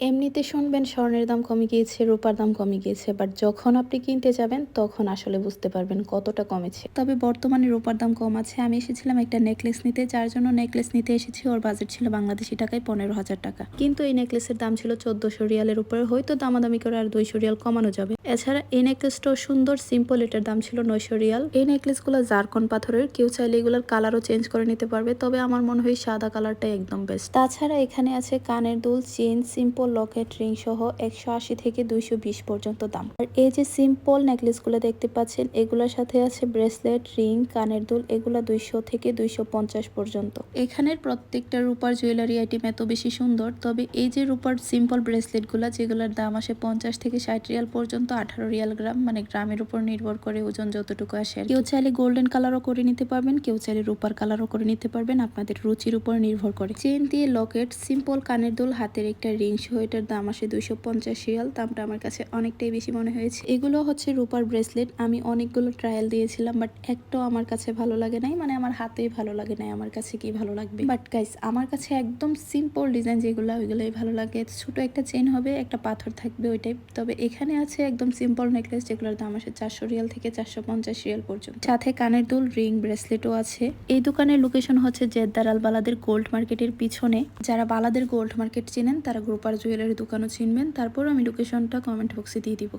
এমনিতে শুনবেন স্বর্ণের দাম কমে গিয়েছে রূপার দাম কমে গিয়েছে বাট যখন আপনি কিনতে যাবেন তখন আসলে বুঝতে পারবেন কতটা কমেছে। তবে বর্তমানে রূপার দাম কম আছে। আমি এসেছিলাম একটা নেকলেস নিতে যার জন্য নেকলেস নিতে এসেছি। ওর বাজেট ছিল বাংলাদেশি টাকায় পনেরো হাজার টাকা। কিন্তু এই নেকলেসের দাম ছিল চোদ্দশো রিয়ালের উপরে। হয়তো দামাদামি করে আর দুইশো রিয়াল কমানো যাবে। এছাড়া এই নেকলেসটাও সুন্দর সিম্পল এটার দাম ছিল নয়শো রিয়াল। এই নেকলেসগুলো জারকন পাথরের কেউ চাইলে এগুলোর কালারও চেঞ্জ করে নিতে পারবে। তবে আমার মনে হয় সাদা কালারটাই একদম বেস্ট তাছাড়া এখানে আছে কানের দুল চেন সিম্পল লকেট রিং সহ একশো আশি থেকে দুইশো বিশ পর্যন্ত দাম। আর এই যে সিম্পল নেকলেসগুলো দেখতে পাচ্ছেন, এগুলোর সাথে আছে ব্রেসলেট, রিং, কানের দুল, এগুলো দুইশো থেকে দুইশো পঞ্চাশ পর্যন্ত। এখানের প্রত্যেকটা রূপার জুয়েলারি আইটেম এত বেশি সুন্দর, তবে এই যে রূপার সিম্পল ব্রেসলেটগুলো, যেগুলোর দাম আসে পঞ্চাশ থেকে ষাট রিয়াল পর্যন্ত, আঠারো রিয়াল গ্রাম মানে গ্রামের উপর নির্ভর করে ওজন যতটুকু আসে কেউ চাইলে গোল্ডেন কালারও করে নিতে পারবেন, কেউ চাইলে রূপার কালারও করে নিতে পারবেন, আপনাদের রুচির উপর নির্ভর করে। চেন দিয়ে লকেট, সিম্পল কানের দুল, হাতের একটা রিং সহ এটার দাম আসে দুইশো পঞ্চাশ রিয়াল। দামটা আমার কাছে অনেকটাই বেশি মনে হয়েছে। এগুলো হচ্ছে রূপার ব্রেসলেট। আমি অনেকগুলো ট্রায়াল দিয়েছিলাম বাট একটাও আমার কাছে ভালো লাগে নাই। মানে আমার হাতেই ভালো লাগে নাই, আমার কাছে কি ভালো লাগবে? বাট গাইস আমার কাছে একদম সিম্পল ডিজাইন যেগুলো, ওইগুলোই ভালো লাগে। ছোট একটা চেন হবে, একটা পাথর থাকবে ওইটাই তবে এখানে আছে একদম সিম্পল নেকলেস যেগুলোর দাম আসে চারশো রিয়াল থেকে চারশো পঞ্চাশ রিয়াল পর্যন্ত। সাথে কানের দুল রিং ব্রেসলেটও আছে। এই দোকানের লোকেশন হচ্ছে জেদ্দার আল বালাদের গোল্ড মার্কেটের পিছনে। যারা বালাদের গোল্ড মার্কেট চেনেন, তারা গ্রুপার জুয়েলারি দোকানও চিনবেন তারপর আমি লোকেশনটা কমেন্ট বক্সে দিয়ে দিব।